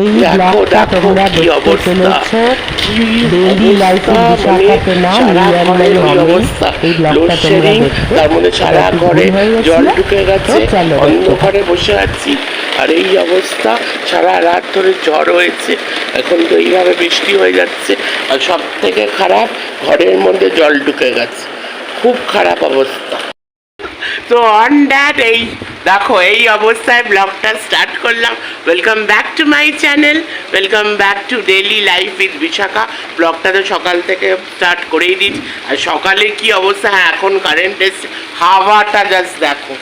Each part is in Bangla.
এই ব্লগটা তোমরা দেখতে অবস্থা। ডেইলি লাইফের মানে বিশাখাতে নাম রিয়াল ঘরে লাইফ ওই হবে। অবস্থা? এই ব্লগটা তোমরা তার মধ্যে সারা ঘরে ভুল গেছিল। জল ঢুকে গেছে তো চলো। দেখতে অন্ধকারে বসে আছি। আর এই অবস্থা সারা রাত ধরে ঝড় হয়েছে। এখন তো এইভাবে বৃষ্টি হয়ে যাচ্ছে। আর সব থেকে খারাপ ঘরের মধ্যে জল ঢুকে গেছে। খুব খারাপ অবস্থা। তো অন দ্যাট এই দেখো, এই অবস্থায় ব্লগটা স্টার্ট করলাম। Welcome back to my channel welcome back to daily life with Bishakha ব্লগটা তো সকাল থেকে স্টার্ট করেই দিচ্ছি। আর সকালে কি অবস্থা? হ্যাঁ এখন কারেন্ট এসছে হাওয়াটা জাস্ট দেখো।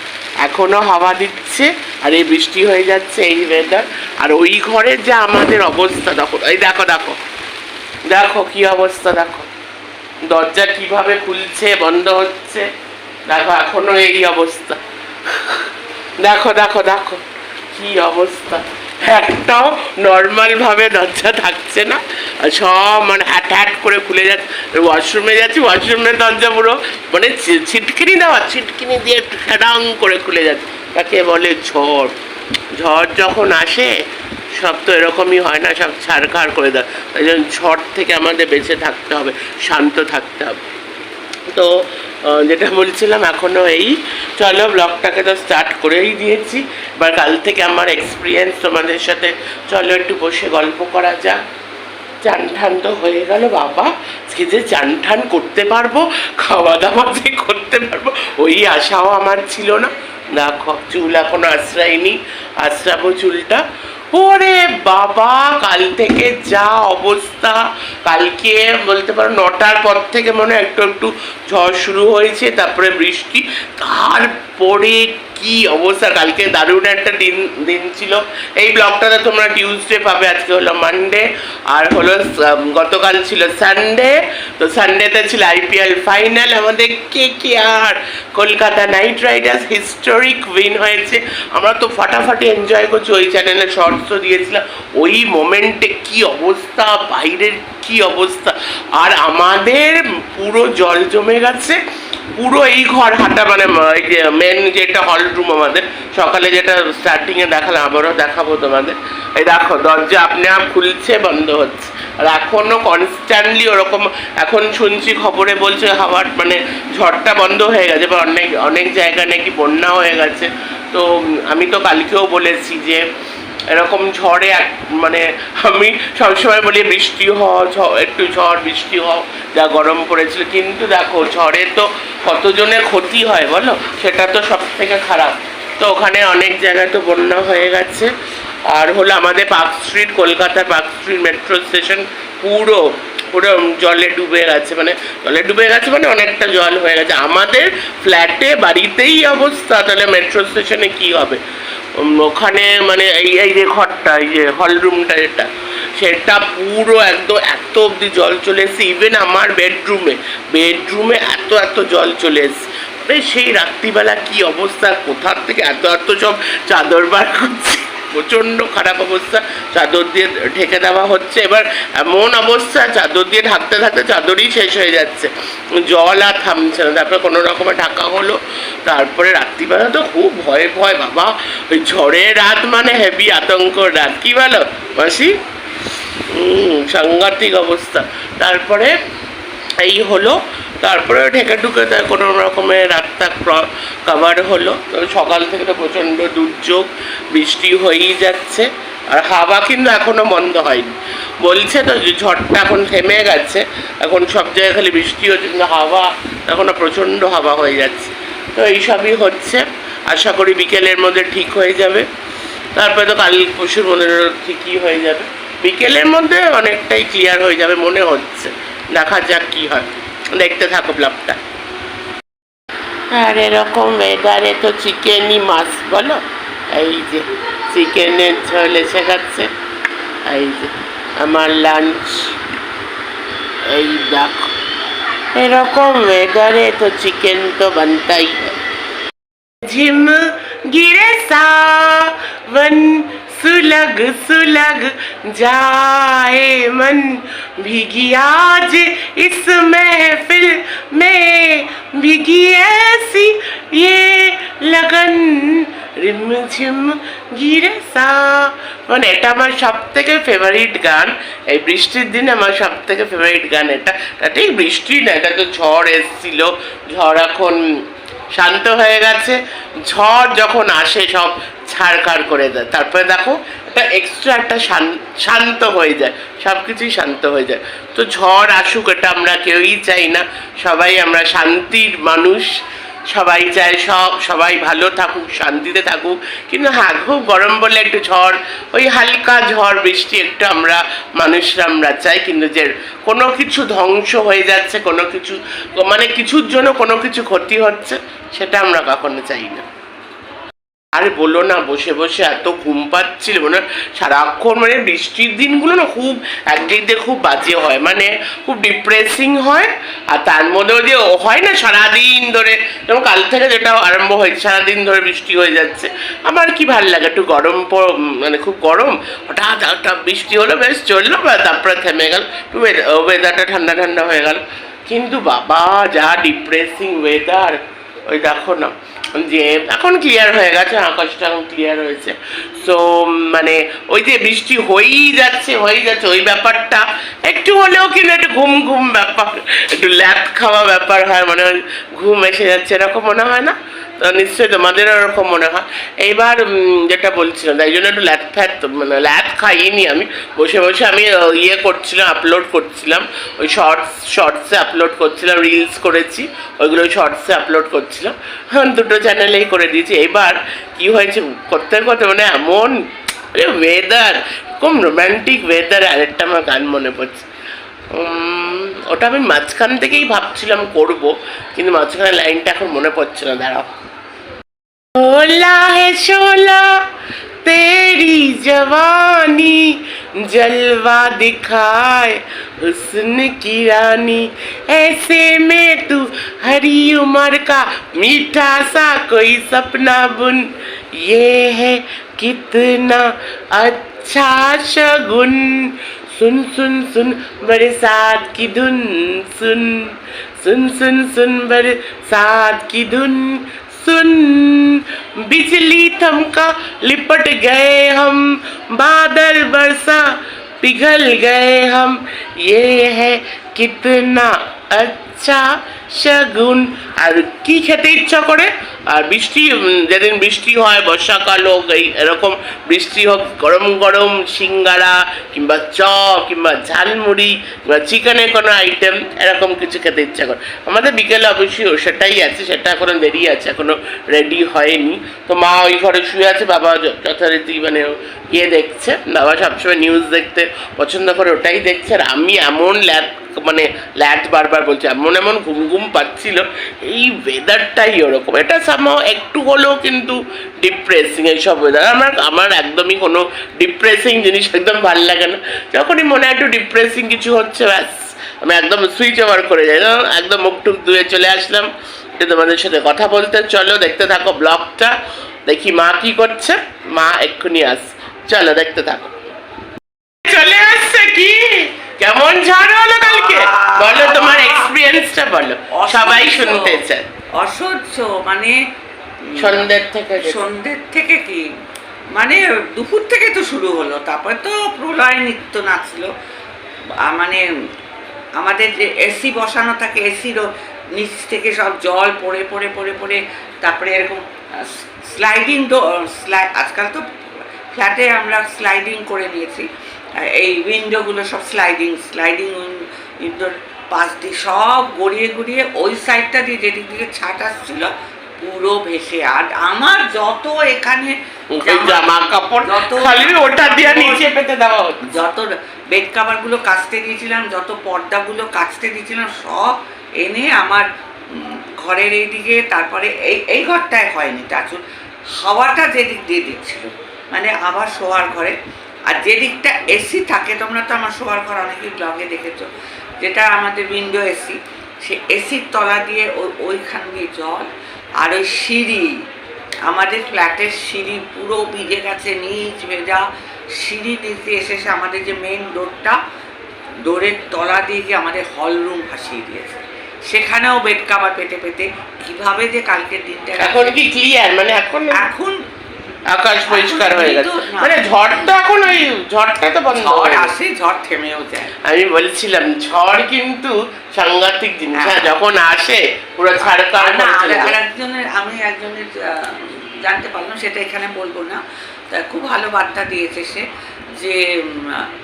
এখনও হাওয়া দিচ্ছে আর এই বৃষ্টি হয়ে যাচ্ছে, এই ওয়েদার আর ওই ঘরের যে আমাদের অবস্থা, দেখো, এই দেখো দেখো। দেখো কি অবস্থা, দেখো। দরজা কীভাবে খুলছে, বন্ধ হচ্ছে। দেখো এখনও এই অবস্থা। দেখো দেখো দেখো। কি অবস্থা? একটাও নর্মাল ভাবে দরজা থাকছে না। সব মানে হ্যাট হ্যাট করে খুলে যাচ্ছে। ওয়াশরুমে যাচ্ছি ওয়াশরুমের দরজা পুরো মানে ছিটকিনি দেওয়া, ছিটকিনি দিয়ে ঠ্যাডাং করে খুলে যাচ্ছে। তাকে বলে ঝড়। ঝড় যখন আসে, সব তো এরকমই হয় না, সব ছাড়খাড় করে দেয়। তাই জন্য ঝড় থেকে আমাদের বেঁচে থাকতে হবে, শান্ত থাকতে হবে। তো যেটা বলছিলাম, এখনও এই। চলো ব্লগটাকে তো স্টার্ট করেই দিয়েছি। এবার কাল থেকে আমার এক্সপিরিয়েন্স তোমাদের সাথে, চলো একটু বসে গল্প করা যাক। চান ঠান তো হয়ে গেল, বাবা। আজকে যে চান ঠান করতে পারব খাওয়া দাওয়া যে করতে পারব, ওই আশাও আমার ছিল না। দেখো, চুল এখনও আশ্রায়নি, আশ্রাবো চুলটা। ওরে বাবা, কাল থেকে যা অবস্থা। কালকে বলতে পারো নটার পর থেকে মনে একটু একটু ঝড় শুরু হয়েছে, তারপরে বৃষ্টি। তারপরে কি অবস্থা? কালকে দারুণ একটা দিন দিন ছিল। এই ব্লগটাতে তোমরা টিউসডে পাবে, আজকে হলো মানডে আর হলো গতকাল ছিল সানডে তো সানডেতে ছিল আইপিএল ফাইনাল আমাদের K K R? Kolkata Knight Riders historic win হয়েছে। আমরা তো ফাটাফাটি এনজয় করছি ওই চ্যানেলে শর্টসও দিয়েছিলাম, ওই মোমেন্টে কি অবস্থা, বাইরের কি অবস্থা? আর আমাদের পুরো জল জমে গেছে, পুরো এই ঘর হাঁটা মানে মেন যেটা হল রুম আমাদের, সকালে যেটা স্টার্টিংয়ে দেখালাম, আবারও দেখাবো তোমাদের। এই দেখো, দরজা আপনি আপ খুলছে, বন্ধ হচ্ছে। আর এখনও কনস্ট্যান্টলি ওরকম, এখন শুনছি খবরে বলছে হাওয়ার মানে ঝড়টা বন্ধ হয়ে গেছে, বা অনেক অনেক জায়গায় নাকি বন্যা হয়ে গেছে। তো, আমি তো কালকেও বলেছি যে এরকম ঝড়ে এক মানে আমি সবসময় বলি বৃষ্টি হ একটু ঝড়, বৃষ্টি হ যা গরম পড়েছিল। কিন্তু দেখো, ঝড়ে তো কতজনের ক্ষতি হয় বলো? সেটা তো সব থেকে খারাপ। তো ওখানে অনেক জায়গায় তো বন্যা হয়ে গেছে। আর হলো আমাদের Park Street Kolkata Park Street metro station পুরো পুরো জলে ডুবে গেছে মানে জলে ডুবে গেছে মানে অনেকটা জল হয়ে গেছে। আমাদের ফ্ল্যাটে বাড়িতেই অবস্থা, তাহলে মেট্রো স্টেশনে কি হবে? ওখানে মানে এই এই যে ঘরটা, এই যে হল রুমটা যেটা, সেটা পুরো একদম এত অবধি জল চলে এসেছে। ইভেন আমার বেডরুমে বেডরুমে এত এত জল চলে এসেছে। সেই রাত্রিবেলা কি অবস্থা? কোথার থেকে এত এত সব চাদর বার করছি? প্রচণ্ড খারাপ অবস্থা। চাদর দিয়ে ঢেকে দেওয়া হচ্ছে। এবার এমন অবস্থা, চাদর দিয়ে ঢাকতে থাকতে চাদরই শেষ হয়ে যাচ্ছে। জল আর থামছে না। তারপরে কোনো রকমে ঢাকা হলো। তারপরে রাত্রিবেলা তো খুব ভয় ভয়, বাবা, ওই ঝড়ের রাত মানে হেভি আতঙ্ক রাত। কি বলো মাসি? সাংঘাতিক অবস্থা। তারপরে এই হলো, তারপরে ঢেকে ঢুকে দেয় কোনো রকমের রাতটা কাভার হলো। সকাল থেকে তো প্রচণ্ড দুর্যোগ, বৃষ্টি হয়েই যাচ্ছে, আর হাওয়া কিন্তু এখনও বন্ধ হয়নি। বলছে তো যে ঝড়টা এখন থেমে গেছে, এখন সব জায়গায় খালি বৃষ্টি হচ্ছে, কিন্তু হাওয়া এখনও প্রচণ্ড হাওয়া হয়ে যাচ্ছে। তো এইসবই হচ্ছে, আশা করি বিকেলের মধ্যে ঠিক হয়ে যাবে। তারপরে তো কাল পরশুর মধ্যে ঠিকই হয়ে যাবে। বিকেলের মধ্যে অনেকটাই ক্লিয়ার হয়ে যাবে মনে হচ্ছে। দেখা যাক কি হয়। দেখতে থাকো ব্লগটা। আর এরকম এবারে তো চিকেনই মাছ বলো? এই যে চিকেনের ঝোল এসে গেছে। এই যে আমার লাঞ্চ এই দেখো। এরকম ওয়েদারে তো চিকেন তো বানতাই। ঝিম গিরে সা सुलग सुलग जाए मन भीगी आज इस महफिल में भीगी ऐसी ये लगन রিমঝিম গিরে সা মানে এটা আমার সব থেকে ফেভারিট গান এই বৃষ্টির দিনে আমার সব থেকে ফেভারিট গান এটা এটা ঠিক বৃষ্টি না এটা তো ঝড় এসছিল ঝড় এখন শান্ত হয়ে গেছে ঝড় যখন আসে সব ছাড়খাড় করে দেয়। তারপরে দেখো এটা এক্সট্রা একটা শান- শান্ত হয়ে যায় সব কিছুই শান্ত হয়ে যায়। তো ঝড় আসুক, এটা আমরা কেউই চাই না। সবাই আমরা শান্তির মানুষ। সবাই চায় সব, সবাই ভালো থাকুক, শান্তিতে থাকুক। কিন্তু হ্যাঁ খুব গরম বলে একটু ঝড়, ওই হালকা ঝড় বৃষ্টি একটু আমরা মানুষরা আমরা চাই। কিন্তু যে কোনো কিছু ধ্বংস হয়ে যাচ্ছে, কোনো কিছু মানে কিছুর জন্য কোনো কিছু ক্ষতি হচ্ছে, সেটা আমরা কখনো চাই না। আরে বলো না, বসে বসে এত ঘুম পাচ্ছিল মানে সারাক্ষণ মানে বৃষ্টির দিনগুলো না খুব একদিক দিয়ে খুব বাজে হয় মানে খুব ডিপ্রেসিং হয় আর তার মধ্যেও যে হয় না সারাদিন ধরে, যেমন কাল থেকে যেটা আরম্ভ হয়েছে, সারাদিন ধরে বৃষ্টি হয়ে যাচ্ছে, আমার কি ভালো লাগে, একটু গরম মানে খুব গরম, হঠাৎ একটা বৃষ্টি হলো, বেশ চলল তারপরে থেমে গেল, একটু ওয়েদারটা ঠান্ডা ঠান্ডা হয়ে গেল, কিন্তু বাবা, যা ডিপ্রেসিং ওয়েদার ওই দেখো না যে এখন ক্লিয়ার হয়ে গেছে, আকাশটা এখন ক্লিয়ার হয়েছে। সো মানে ওই যে বৃষ্টি হয়েই যাচ্ছে হয়েই যাচ্ছে, ওই ব্যাপারটা একটু হলেও কিন্তু একটু ঘুম ঘুম ব্যাপার, একটু ল্যাপ খাওয়া ব্যাপার হয়, মনে হয় ঘুম এসে যাচ্ছে, এরকম মনে হয় না? নিশ্চয়ই তোমাদেরও ওরকম মনে হয়। এইবার যেটা বলছিলাম, তাই জন্য একটু ল্যাট ফ্যাট মানে ল্যাট খাইনি আমি। বসে বসে আমি ইয়ে করছিলাম আপলোড করছিলাম। ওই শর্টস শর্টসে আপলোড করছিলাম রিলস করেছি। ওইগুলো শর্টসে আপলোড করছিলাম। হ্যাঁ দুটো চ্যানেলেই করে দিয়েছি। এবার কি হয়েছে? করতে করতে মানে এমন ওয়েদার খুব রোম্যান্টিক ওয়েদার আরেকটা আমার গান মনে পড়ছে। ওটা আমি মাঝখান থেকেই ভাবছিলাম করব কিন্তু মাঝখানে লাইনটা এখন মনে পড়ছে না দাঁড়াও शोला है शोला तेरी जवानी जलवा दिखाए हुस्न की रानी ऐसे में तू हरी उम्र का मीठा सा कोई सपना बुन ये है कितना अच्छा शगुन सुन सुन सुन बरसात की धुन सुन सुन सुन सुन बरसात की धुन सुन बिजली थमका लिपट गए हम बादल बरसा पिघल गए हम ये है कितना अच्छा শগুন আর কি খেতে ইচ্ছা করে আর বৃষ্টি যেদিন বৃষ্টি হয়, বর্ষাকাল হোক, এই এরকম বৃষ্টি হোক, গরম গরম সিঙ্গারা কিংবা চপ কিংবা ঝালমুড়ি কিংবা চিকেনের কোনো আইটেম এরকম কিছু খেতে ইচ্ছা করে। আমাদের বিকেলে অবশ্যই সেটাই আছে, সেটা এখনও দেরি আছে এখনও রেডি হয়নি। তো মা ওই ঘরে শুয়ে আছে, বাবা যথারীতি মানে ইয়ে দেখছে। বাবা সবসময় নিউজ দেখতে পছন্দ করে, ওটাই দেখছে। আর আমি এমন ল্যাব মানে ল্যাট বারবার বলছে, এমন এমন ঘুম ঘুম পাচ্ছিল, এই ওয়েদারটাই ওরকম। এটা সামাও একটু হলেও কিন্তু ডিপ্রেসিং এইসব ওয়েদার আমার আমার একদমই কোনো ডিপ্রেসিং জিনিস একদম ভালো লাগে না। যখনই মনে একটু ডিপ্রেসিং কিছু হচ্ছে, ব্যাস, আমি একদম সুইচ ওভার করে যাই। একদম মুখ টুক ধুয়ে চলে আসলাম, একটু তোমাদের সাথে কথা বলতে চলো, দেখতে থাকো ব্লগটা দেখি মা কি করছে। মা এক্ষুনি আস, চলো দেখতে থাকো। চলে আসছে কি? কেমন ঝড় হলো কালকে? বলো তোমার এক্সপিরিয়েন্সটা বলো। সবাই শুনতে চায়। অসহ্য মানে সন্ধ্যের থেকে সন্ধ্যের থেকে কি? মানে দুপুর থেকে তো শুরু হলো তারপরে তো প্রলয় নৃত্য নাচলো। মানে আমাদের যে এসি বসানো থাকে এসিরও নিচ থেকে সব জল পড়ে পড়ে পড়ে পড়ে তারপরে এরকম স্লাইডিং স্লাই আজকাল তো ফ্ল্যাটে আমরা স্লাইডিং করে নিয়েছি। এই উইন্ডোগুলো সব স্লাইডিং স্লাইডিং উইন্ডোর পাশ দিয়ে সব গড়িয়ে গড়িয়ে ওই সাইডটা দিয়ে যেদিক দিকে ছাট আসছিল পুরো ভেসে। আর আমার যত এখানে জামা কাপড় যত- খালি ওটা দিয়ে নিচে পেতে দেওয়া যত বেড কাভারগুলো কাচতে দিয়েছিলাম যত পর্দাগুলো কাচতে দিয়েছিলাম সব এনে আমার ঘরের এইদিকে তারপরে এই এই ঘরটায় হয়নি টাচুর হাওয়াটা যেদিক দিয়ে দিচ্ছিল। মানে আবার শোয়ার ঘরে আর যেদিকটা এসি থাকে তোমরা তো আমার শোয়ার ঘর অনেকেই ব্লগে দেখেছ যেটা আমাদের উইন্ডো এসি সে এসির তলা দিয়ে ওই- ওইখান দিয়ে জল আর ওই সিঁড়ি আমাদের ফ্ল্যাটের সিঁড়ি পুরো ভিজে গেছে নিচ ভেজা সিঁড়ি নিচ দিয়ে এসে এসে আমাদের যে মেন ডোরটা ডোরের তলা দিয়ে গিয়ে আমাদের হল রুম ভাসিয়ে দিয়েছে। সেখানেও বেড কাভার পেতে পেতে কীভাবে যে কালকের দিনটা এখন কি ক্লিয়ার মানে এখন এখন আকাশ পরিষ্কার হয়ে গেছে। মানে ঝড়টা এখন ওই ঝড়টা তো বন্ধ ঝড় আসে ঝড় থেমেও যায়। আমি বলছিলাম ঝড় কিন্তু সাংঘাতিক জিনিস। হ্যাঁ। হ্যাঁ যখন আসে পুরো ছাড়কার আর না একজনের আমি একজনের জানতে পারলাম সেটা এখানে বলব না। তা খুব ভালো বার্তা দিয়েছে সে যে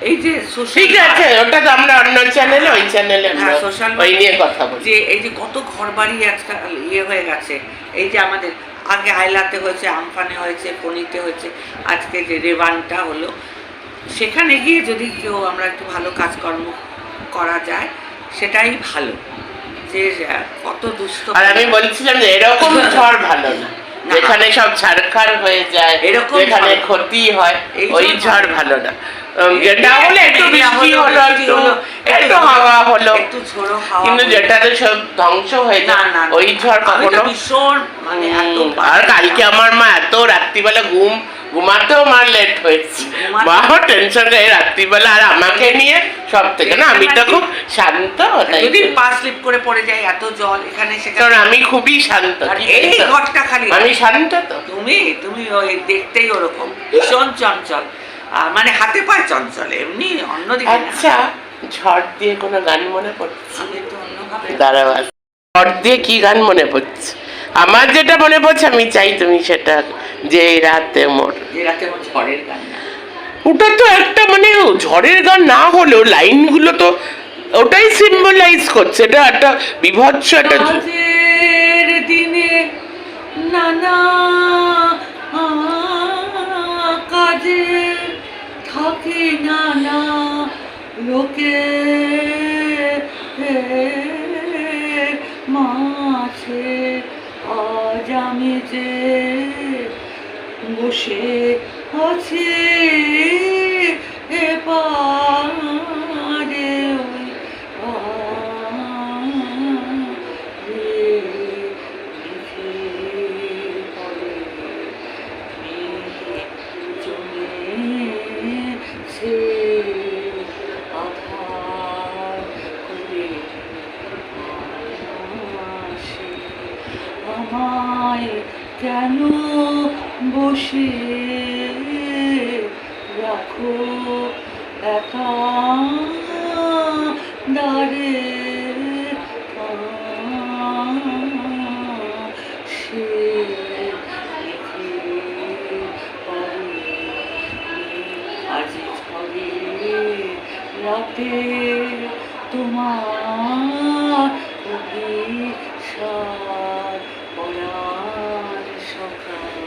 এই যে ঠিক আছে ওটা তো আমরা অন্য চ্যানেলে ওই চ্যানেলে হ্যাঁ, social ওই নিয়ে কথা বলি। যে এই যে কত ঘর বাড়ি আজকাল ইয়ে হয়ে গেছে। এই যে আমাদের আগে আইলাতে হয়েছে আমফানে হয়েছে ফণিতে হয়েছে আজকে যে রেবানটা হলো সেখানে গিয়ে যদি কেউ আমরা একটু ভালো কাজকর্ম করা যায় সেটাই ভালো। যে কত দুস্থ আর আমি বলছিলাম যে এরকম ঝড় ভালো না। না। যেখানে সব ছাড়খাড় হয়ে যায় এরকম ঝড়- ক্ষতি হয় ওই ঝড় ভালো না। যেটা হলে একটু বৃষ্টি হলো, একটু একটু হাওয়া হলো একটু ঝোড়ো হাওয়া কিন্তু যেটাতে সব ধ্বংস হয়ে না না ওই ঝড় কখনো ভীষণ মানে এত আর কালকে আমার মা এত রাত্রিবেলা ঘুম ঘুমাতেও মার লেট হয়েছে মাও টেনশন রাত্রিবেলা আর আমাকে নিয়ে সব থেকে না আমি তো খুব শান্ত যদি পা স্লিপ করে পড়ে যায় এত জল এখানে সেখানে আমি খুবই শান্ত এই ঘরটা খালি আমি শান্ত তো তুমি তুমি ওই দেখতেই ওরকম ভীষণ চঞ্চল মানে হাতে পায়ে চঞ্চল এমনি অন্যদিকে আচ্ছা ঝড় দিয়ে কোনো গান মনে পড়ছে? দাঁড়াও ঝড় দিয়ে কি গান মনে পড়ছে? আমার যেটা মনে পড়ছে আমি চাই তুমি সেটা যে এই রাতে মোর যে রাতে আমার ঝড়ের গান ওটা তো একটা মানে ঝড়ের গান না হলেও লাইনগুলো তো ওটাই সিম্বলাইজ করছে। এটা একটা বিভৎস একটা দিনে নানা থাকে নানা লোকে মাছে আজ আমি যে বসে আছি এ রাতে তোমার পরার সকাল।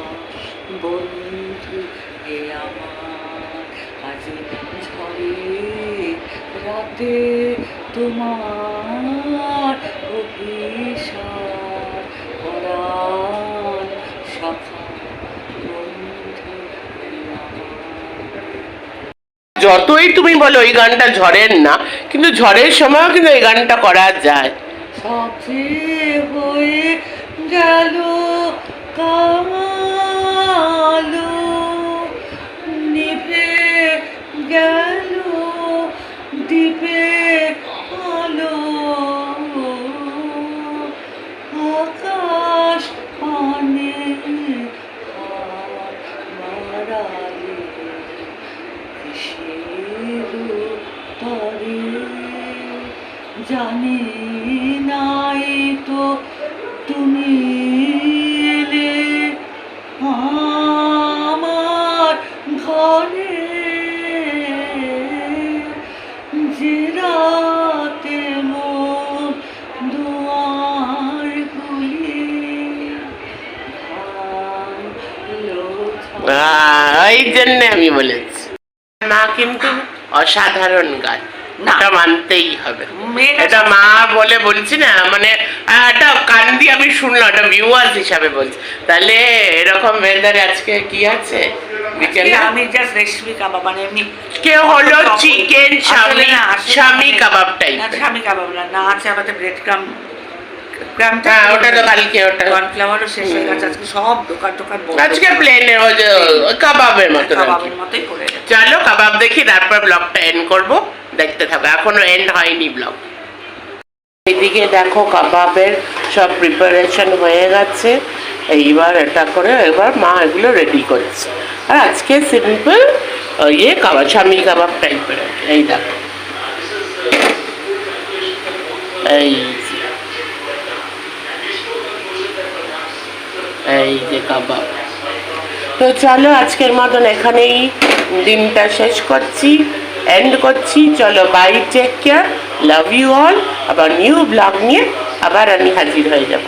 বন্ধু হে আমার আজ ঝরে রাতে তোমার অভিশাপ। যতই তুমি বলো এই গানটা ঝড়ের না, কিন্তু ঝড়ের সময়ও কিন্তু এই গানটা করা যায়। হয়ে যে মোর দুয়ার গুলি ওই জন্য আমি বলেছি। মা কিন্তু অসাধারণ গান। এটা মানতেই হবে। এটা মা বলে বলছি না মানে কান দিয়ে আমি শুনলাম ভিউয়ার্স হিসাবে বলছি। তাহলে এরকম ওয়েদারে আজকে কি আছে? বিকেলে? আমি জাস্ট রেশমি কাবাব মানে এমনি কে হলো? চিকেন আমাদের- কাবাব না, টাইপ স্বামী কাবাব না না আছে আমাদের ব্রেড ক্রাম ক্রামটা হ্যাঁ ওটা তো কালকে ওটা কর্নফ্লাওয়ারও শেষ হয়ে গেছে আজকে সব দোকান টোকান। আজকে প্লেনে ওই যে কাবাবের মতো কাবাবের মতোই করে গেছে চলো কাবাব দেখি তারপর ব্লগটা এন্ড করব। দেখতে থাকো এখনও এন্ড হয়নি ব্লগ এদিকে দেখো কাবাবের সব প্রিপারেশন হয়ে গেছে। এইবার এটা করে এবার মা এগুলো রেডি করছে। আর আজকে সিম্পল ইয়ে কাবাব স্বামী কাবাব টাইপের এই দেখো। এই এই যে কাবাব। তো চলো, আজকের মতন এখানেই দিনটা শেষ করছি এন্ড করছি। চলো bye take care love you all আবার নিউ ব্লগ নিয়ে আবার আমি হাজির হয়ে যাব।